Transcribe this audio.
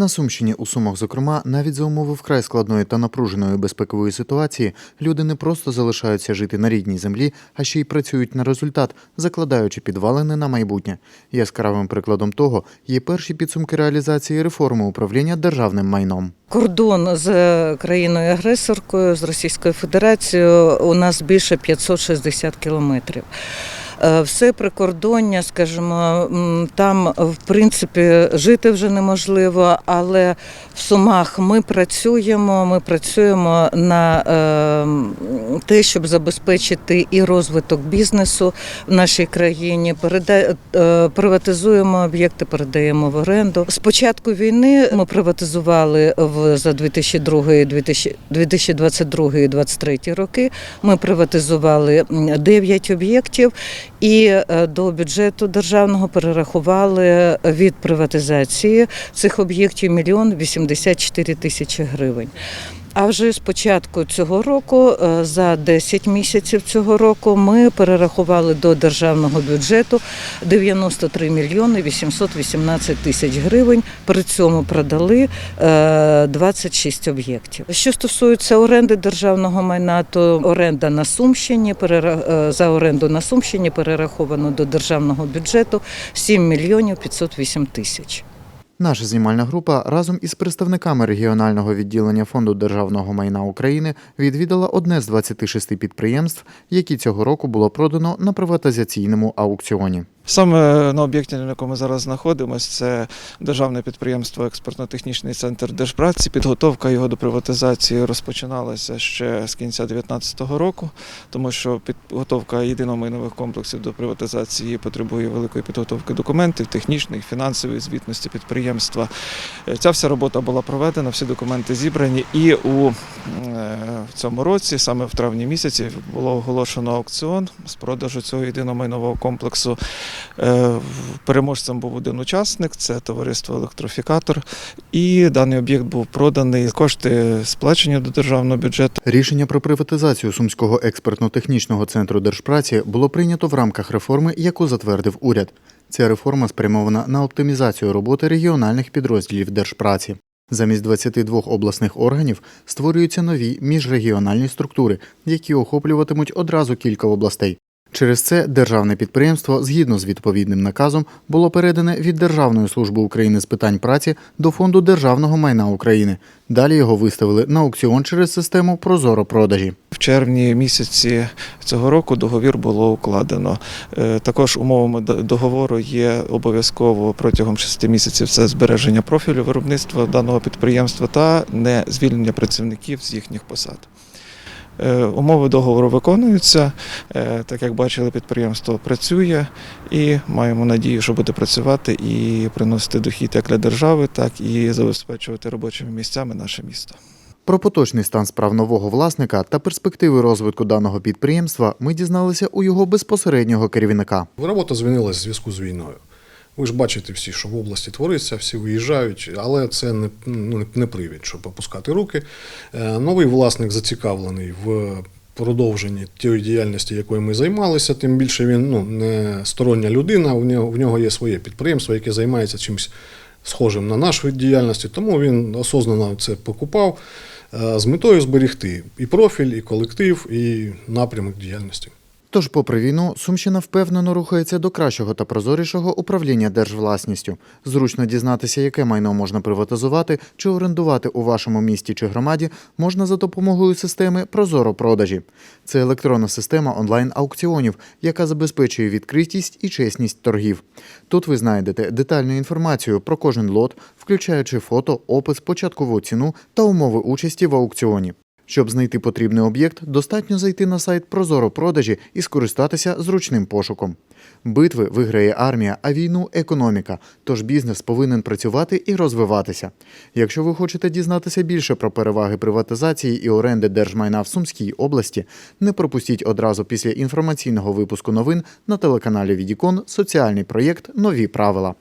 На Сумщині у Сумах, зокрема, навіть за умови вкрай складної та напруженої безпекової ситуації, люди не просто залишаються жити на рідній землі, а ще й працюють на результат, закладаючи підвалини на майбутнє. Яскравим прикладом того є перші підсумки реалізації реформи управління державним майном. Кордон з країною агресоркою з Російською Федерацією у нас більше 560 кілометрів. Е, Все прикордоння, скажімо, там в принципі жити вже неможливо, але в Сумах ми працюємо. Ми працюємо на е, те, щоб забезпечити і розвиток бізнесу в нашій країні. Е, приватизуємо об'єкти, передаємо в оренду. З початку війни ми приватизували в за 2002, 2000 2022 і 2023 роки. Ми приватизували 9 об'єктів і е, до бюджету державного перерахували від приватизації цих об'єктів мільйон 84 тисячі гривень. А вже з початку цього року, е, за 10 місяців цього року, ми перерахували до державного бюджету 93 мільйони 818 тисяч гривень. При цьому продали е, 26 об'єктів. Що стосується оренди державного майна, то оренда на Сумщині е, за оренду на Сумщині перераховано до державного бюджету 7 мільйонів 508 тисяч. Наша знімальна група разом із представниками регіонального відділення Фонду державного майна України відвідала одне з 26 підприємств, які цього року було продано на приватизаційному аукціоні. Саме на об'єкті, на якому зараз знаходимося, це державне підприємство Експортно-технічний центр Держпраці. Підготовка його до приватизації розпочиналася ще з кінця 2019 року, тому що підготовка єдиномайнових комплексів до приватизації потребує великої підготовки документів, технічної, фінансової звітності підприємства. Ця вся робота була проведена, всі документи зібрані, і у в цьому році, саме в травні місяці, було оголошено аукціон з продажу цього єдиномайнового комплексу. Е, Переможцем був один учасник, це товариство Електрофікатор. І даний об'єкт був проданий. Кошти сплачені до державного бюджету. Рішення про приватизацію Сумського експертно-технічного центру держпраці було прийнято в рамках реформи, яку затвердив уряд. Ця реформа спрямована на оптимізацію роботи регіональних підрозділів держпраці. Замість 22 обласних органів створюються нові міжрегіональні структури, які охоплюватимуть одразу кілька областей. Через це державне підприємство, згідно з відповідним наказом, було передане від Державної служби України з питань праці до Фонду державного майна України. Далі його виставили на аукціон через систему Прозоро продажі. В червні місяці цього року договір було укладено. Е, Також умовами договору є обов'язково протягом 6 місяців це збереження профілю виробництва даного підприємства та не звільнення працівників з їхніх посад. Е, Умови договору виконуються. Е, Так як бачили, підприємство працює і маємо надію, що буде працювати і приносити дохід як для держави, так і забезпечувати робочими місцями наше місто. Про поточний стан справ нового власника та перспективи розвитку даного підприємства ми дізналися у його безпосереднього керівника. Робота змінилась в зв'язку з війною. Ви ж бачите всі, що в області твориться, всі виїжджають, але це не, ну, не привід, щоб опускати руки. Е, Новий власник зацікавлений в продовженні тієї діяльності, якою ми займалися, тим більше він ну, не стороння людина, в нього, в нього є своє підприємство, яке займається чимось схожим на наш вид діяльності, тому він осознанно це покупав е, з метою зберегти і профіль, і колектив, і напрямок діяльності. Тож, попри війну, Сумщина впевнено рухається до кращого та прозорішого управління держвласністю. Зручно дізнатися, яке майно можна приватизувати чи орендувати у вашому місті чи громаді, можна за допомогою системи Прозоро продажі. Це електронна система онлайн-аукціонів, яка забезпечує відкритість і чесність торгів. Тут ви знайдете детальну інформацію про кожен лот, включаючи фото, опис, початкову ціну та умови участі в аукціоні. Щоб знайти потрібний об'єкт, достатньо зайти на сайт Прозоро продажі і скористатися зручним пошуком. Битви виграє армія, а війну економіка. Тож бізнес повинен працювати і розвиватися. Якщо ви хочете дізнатися більше про переваги приватизації і оренди держмайна в Сумській області, не пропустіть одразу після інформаційного випуску новин на телеканалі Відікон соціальний проєкт Нові правила.